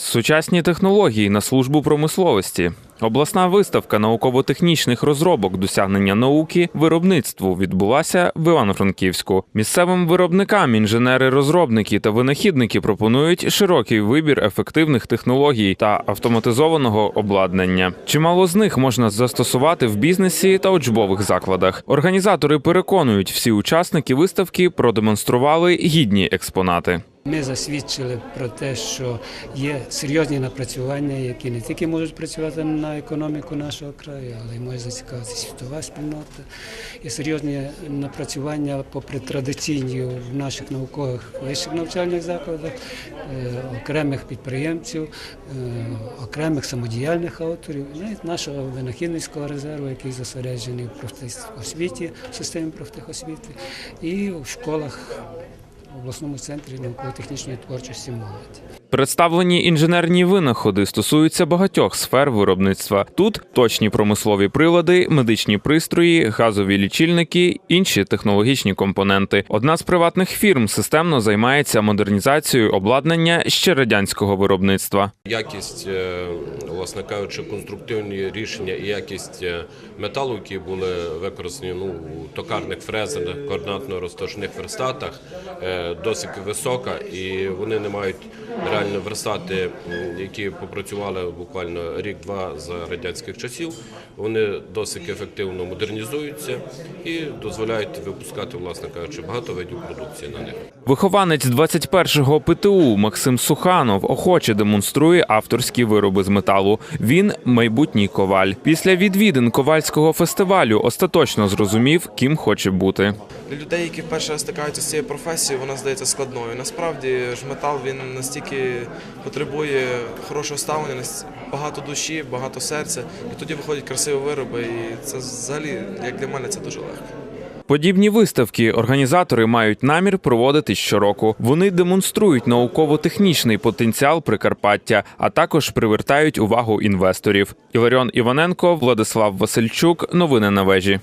Сучасні технології на службу промисловості. Обласна виставка науково-технічних розробок досягнення науки виробництву відбулася в Івано-Франківську. Місцевим виробникам інженери, розробники та винахідники пропонують широкий вибір ефективних технологій та автоматизованого обладнання. Чимало з них можна застосувати в бізнесі та учбових закладах. Організатори переконують, всі учасники виставки продемонстрували гідні експонати. Ми засвідчили про те, що є серйозні напрацювання, які не тільки можуть працювати на економіку нашого краю, але й може зацікавити світова спільнота. Є серйозні напрацювання, попри традиційні в наших наукових вищих навчальних закладах, е, окремих підприємців, е, окремих самодіяльних авторів, навіть нашого винахідницького резерву, який зосереджений в профтехосвіті, в системі профтехосвіти, і в школах в обласному центрі науково-технічної творчості молоді. Представлені інженерні винаходи стосуються багатьох сфер виробництва. Тут точні промислові прилади, медичні пристрої, газові лічильники, інші технологічні компоненти. Одна з приватних фірм системно займається модернізацією обладнання ще радянського виробництва. Якість, е, власне кажучи, конструктивні рішення і якість е, металу, які були використані ну, у токарних фрезерах, координатно-розташних верстатах, досить висока, і вони не мають реально верстати, які попрацювали буквально рік-два за радянських часів. Вони досить ефективно модернізуються і дозволяють випускати, власне кажучи, багато видів продукції на них. Вихованець 21-го ПТУ Максим Суханов охоче демонструє авторські вироби з металу. Він майбутній коваль. Після відвідин ковальського фестивалю остаточно зрозумів, ким хоче бути. Для людей, які вперше стикаються з цією професією, вона здається складною. Насправді ж метал він настільки потребує хорошого ставлення, багато душі, багато серця, і тоді виходять красиві вироби. І це взагалі, як для мене, це дуже легко. Подібні виставки організатори мають намір проводити щороку. Вони демонструють науково-технічний потенціал Прикарпаття, а також привертають увагу інвесторів. Іларіон Іваненко, Владислав Васильчук. Новини на вежі.